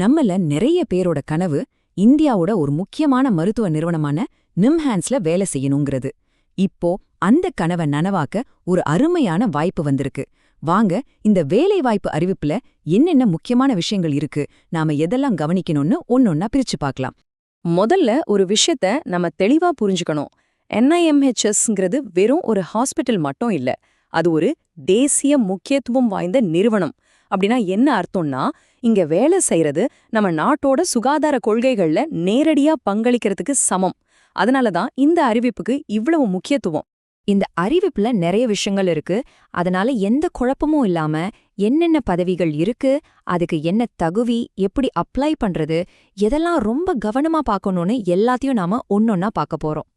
நம்மள நிறைய பேரோட கனவு இந்தியாவோட ஒரு முக்கியமான மருத்துவ நிறுவனமான நிம்ஹான்ஸ்ல வேலை செய்யணுங்கிறது. இப்போ அந்த கனவை நனவாக்க ஒரு அருமையான வாய்ப்பு வந்திருக்கு. வாங்க இந்த வேலை வாய்ப்பு அறிவிப்புல என்னென்ன முக்கியமான விஷயங்கள் இருக்கு நாம எதெல்லாம் கவனிக்கணும்னு ஒன்னொன்னா பிரிச்சு பார்க்கலாம். முதல்ல ஒரு விஷயத்த நம்ம தெளிவா புரிஞ்சுக்கணும். என்ஐஎம்ஹெச்எஸ்ங்கிறது வெறும் ஒரு ஹாஸ்பிட்டல் மட்டும் இல்ல அது ஒரு தேசிய முக்கியத்துவம் வாய்ந்த நிறுவனம். அப்படின்னா என்ன அர்த்தம்னா இங்க வேலை செய்யறது நம்ம நாட்டோட சுகாதார கொள்கைகள்ல நேரடியா பங்களிக்கிறதுக்கு சமம். அதனால தான் இந்த அறிவிப்புக்கு இவ்வளவு முக்கியத்துவம். இந்த அறிவிப்புல நிறைய விஷயங்கள் இருக்கு. அதனால எந்த குழப்பமும் இல்லாம என்னென்ன பதவிகள் இருக்கு அதுக்கு என்ன தகுவி எப்படி அப்ளை பண்றது எதெல்லாம் ரொம்ப கவனமா பார்க்கணும்னு எல்லாத்தையும் நாம ஒன்னொன்னா பார்க்க போறோம்.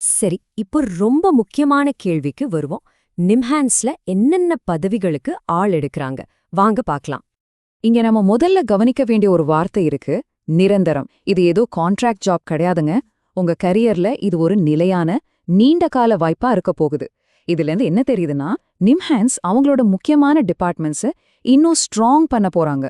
சரி இப்போ ரொம்ப முக்கியமான கேள்விக்கு வருவோம். நிம்ஹான்ஸ்ல என்னென்ன பதவிகளுக்கு ஆள் எடுக்கறாங்க? வாங்க பார்க்கலாம். இங்க நம்ம முதல்ல கவனிக்க வேண்டிய ஒரு வார்த்தை இருக்கு நிரந்தரம். இது ஏதோ கான்ட்ராக்ட் ஜாப் கிடையாதுங்க. உங்க கரியர்ல இது ஒரு நிலையான நீண்ட கால வாய்ப்பா இருக்க போகுது. இதுல இருந்து என்ன தெரியுதுன்னா நிம்ஹான்ஸ் அவங்களோட முக்கியமான டிபார்ட்மெண்ட்ஸை இன்னும் ஸ்ட்ராங் பண்ண போறாங்க.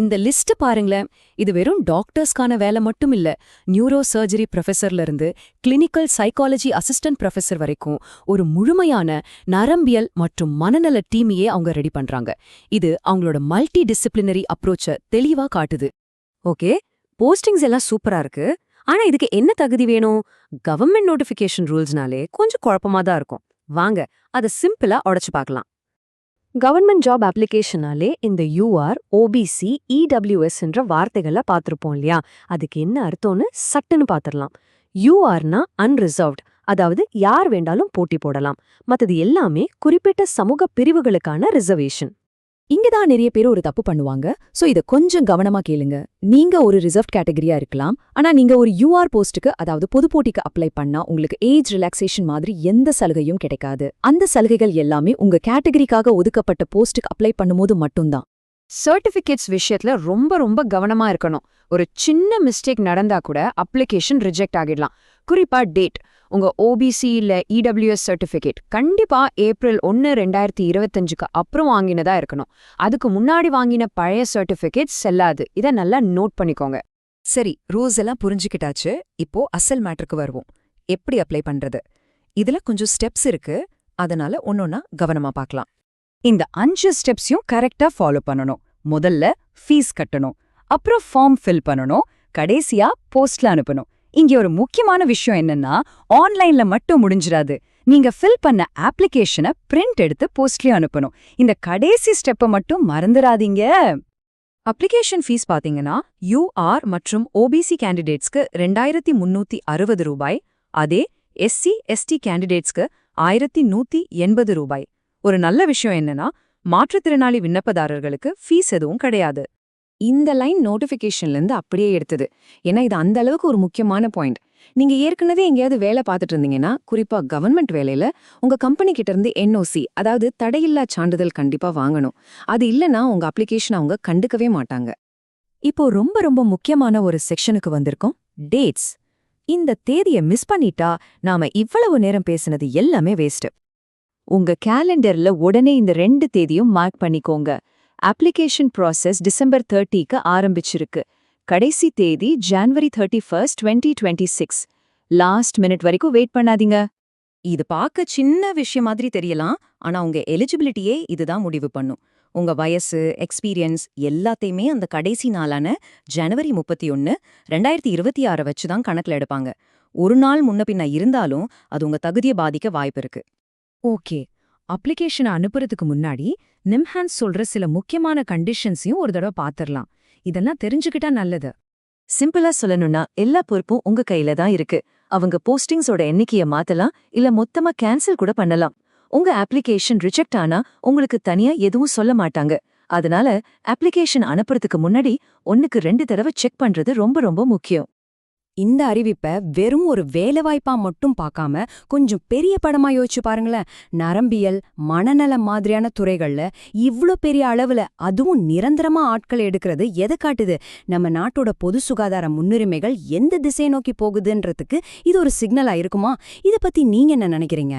இந்த லிஸ்ட் பாருங்களேன். இது வெறும் டாக்டர்ஸ்க்கான வேலை மட்டும் இல்ல. நியூரோ சர்ஜரி ப்ரொஃபஸர்ல இருந்து கிளினிக்கல் சைக்காலஜி அசிஸ்டன்ட் ப்ரொஃபஸர் வரைக்கும் ஒரு முழுமையான நரம்பியல் மற்றும் மனநல டீமையே அவங்க ரெடி பண்றாங்க. இது அவங்களோட மல்டி டிசிப்ளினரி அப்ரோச்ச தெளிவா காட்டுது. ஓகே? போஸ்டிங்ஸ் எல்லாம் சூப்பரா இருக்கு. ஆனா இதுக்கு என்ன தகுதி வேணும்? கவர்மெண்ட் நோட்டிஃபிகேஷன் ரூல்ஸ்னாலே கொஞ்சம் குழப்பமா தான் இருக்கும். வாங்க அதை சிம்பிளா உடைச்சு பார்க்கலாம். கவர்மெண்ட் ஜாப் அப்ளிகேஷனாலே இந்த யூஆர் ஓபிசி இடபிள்யூஎஸ் என்ற வார்த்தைகளை பார்த்துருப்போம் இல்லையா? அதுக்கு என்ன அர்த்தம்னு சட்டுன்னு பார்த்துடலாம் யூஆர்னா அன்ரிசர்வ்ட் அதாவது யார் வேண்டாலும் போட்டி போடலாம். மத்தது எல்லாமே குறிப்பிட்ட சமூக பிரிவுகளுக்கான ரிசர்வேஷன் இங்கதான் நிறைய பேர் ஒரு தப்பு பண்ணுவாங்க. சோ இத கொஞ்சம் கவனமா கேளுங்க. நீங்க ஒரு ரிசர்வ் கேட்டகரியா இருக்கலாம். ஆனா நீங்க ஒரு யூஆர் போஸ்ட்டுக்கு அதாவது பொது போட்டிக்கு அப்ளை பண்ணா உங்களுக்கு ஏஜ் ரிலாக்ஸேஷன் மாதிரி எந்த சலுகையும் கிடைக்காது. அந்த சலுகைகள் எல்லாமே உங்க கேட்டகரிக்காக ஒதுக்கப்பட்ட போஸ்ட்டுக்கு அப்ளை பண்ணும்போது மட்டும்தான். சர்டிபிகேட்ஸ் விஷயத்துல ரொம்ப ரொம்ப கவனமா இருக்கணும். ஒரு சின்ன மிஸ்டேக் நடந்தா கூட அப்ளிகேஷன் ரிஜெக்ட் ஆகிடலாம். குறிப்பா டேட் உங்க ஓபிசி இல்ல இடபிள்யூஎஸ் சர்டிபிகேட் கண்டிப்பா ஏப்ரல் ஒன்னு ரெண்டாயிரத்தி இருபத்தஞ்சுக்கு அப்புறம் வாங்கினதா இருக்கணும். அதுக்கு முன்னாடி வாங்கின பழைய சர்டிபிகேட் செல்லாது. இதை நல்லா நோட் பண்ணிக்கோங்க. சரி ரூல்ஸ் எல்லாம் புரிஞ்சுக்கிட்டாச்சு. இப்போ அசல் மேட்டருக்கு வருவோம். எப்படி அப்ளை பண்றது? இதுல கொஞ்சம் ஸ்டெப்ஸ் இருக்கு. அதனால ஒன்னொன்னா கவனமா பார்க்கலாம். இந்த அஞ்சு ஸ்டெப்ஸையும் கரெக்டா ஃபாலோ பண்ணணும். முதல்ல ஃபீஸ் கட்டணும். அப்புறம் ஃபார்ம் ஃபில் பண்ணணும். கடைசியா போஸ்ட்ல அனுப்பணும். இங்க ஒரு முக்கியமான விஷயம் என்னன்னா ஆன்லைன்ல மட்டும் முடிஞ்சிடாது நீங்க ஃபில் பண்ண அப்ளிகேஷனை பிரிண்ட் எடுத்து போஸ்ட்லயும் அனுப்பணும். இந்த கடைசி ஸ்டெப்பை மட்டும் மறந்துடாதீங்க அப்ளிகேஷன் ஃபீஸ் பாத்தீங்கன்னா யூஆர் மற்றும் ஓபிசி கேண்டிடேட்ஸ்க்கு ரெண்டாயிரத்தி முன்னூத்தி அறுபது ரூபாய் அதே எஸ்சி எஸ்டி கேண்டிடேட்ஸ்க்கு ஆயிரத்தி நூத்தி எண்பது ரூபாய். ஒரு நல்ல விஷயம் என்னன்னா மாற்றுத்திறனாளி விண்ணப்பதாரர்களுக்கு ஃபீஸ் எதுவும் கிடையாது. இந்த லைன் நோட்டிஃபிகேஷன்ல இருந்து அப்படியே எடுத்தது. ஏன்னா இது அந்த அளவுக்கு ஒரு முக்கியமான பாயிண்ட் நீங்க ஏற்கனவே எங்கேயாவது வேலை பார்த்துட்டு இருந்தீங்கன்னா குறிப்பா கவர்மெண்ட் வேலையில உங்க கம்பெனி கிட்ட இருந்து என்ஓசி அதாவது தடையில்லா சான்றிதழ் கண்டிப்பா வாங்கணும். அது இல்லனா உங்க அப்ளிகேஷன் அவங்க கண்டுக்கவே மாட்டாங்க. இப்போ ரொம்ப ரொம்ப முக்கியமான ஒரு செக்ஷனுக்கு வந்திருக்கோம். டேட்ஸ் இந்த தேதியை மிஸ் பண்ணிட்டா நாம இவ்வளவு நேரம் பேசினது எல்லாமே வேஸ்ட் உங்க கேலண்டர்ல உடனே இந்த ரெண்டு தேதியும் மார்க் பண்ணிக்கோங்க. அப்ளிகேஷன் ப்ராசஸ் டிசம்பர் தேர்ட்டிக்கு ஆரம்பிச்சிருக்கு. கடைசி தேதி January thirty first twenty twenty six last minute வரைக்கும் வெயிட் பண்ணாதீங்க. இது பார்க்க சின்ன விஷயம் மாதிரி தெரியலாம் ஆனா உங்க எலிஜிபிலிட்டியே இதுதான் முடிவு பண்ணும். உங்க வயசு எக்ஸ்பீரியன்ஸ் எல்லாத்தையுமே அந்த கடைசி நாளான ஜனவரி முப்பத்தி ஒன்னு ரெண்டாயிரத்தி இருபத்தி ஆறை வச்சு தான் கணக்குல எடுப்பாங்க. ஒரு நாள் முன்ன பின்ன இருந்தாலும் அது உங்க தகுதியை பாதிக்க வாய்ப்பு இருக்கு. ஓகே. அப்ளிகேஷனை அனுப்புறதுக்கு முன்னாடி நிம்ஹான்ஸ் சொல்ற சில முக்கியமான கண்டிஷன்ஸையும் ஒரு தடவை பாத்திரலாம். இதெல்லாம் தெரிஞ்சுக்கிட்டா நல்லது. சிம்பிளா சொல்லணும்னா எல்லா பொறுப்பும் உங்க கையில தான் இருக்கு. அவங்க போஸ்டிங்ஸோட எண்ணிக்கைய மாத்தலாம் இல்ல மொத்தமா கேன்சல் கூட பண்ணலாம். உங்க அப்ளிகேஷன் ரிஜெக்ட் ஆனா உங்களுக்கு தனியா எதுவும் சொல்ல மாட்டாங்க. அதனால அப்ளிகேஷன் அனுப்புறதுக்கு முன்னாடி ஒன்னுக்கு ரெண்டு தடவை செக் பண்றது ரொம்ப ரொம்ப முக்கியம். இந்த அறிவிப்பை வெறும் ஒரு வேலைவாய்ப்பா மட்டும் பார்க்காம கொஞ்சம் பெரிய படமா யோசிச்சு பாருங்களேன். நரம்பியல் மனநலம் மாதிரியான துறைகள்ல இவ்ளோ பெரிய அளவுல அதுவும் நிரந்தரமா ஆட்கள் எடுக்கிறது எதை காட்டுது? நம்ம நாட்டோட பொது சுகாதார முன்னுரிமைகள் எந்த திசை நோக்கி போகுதுன்றதுக்கு இது ஒரு சிக்னலா இருக்குமா? இத பத்தி நீங்க என்ன நினைக்கிறீங்க?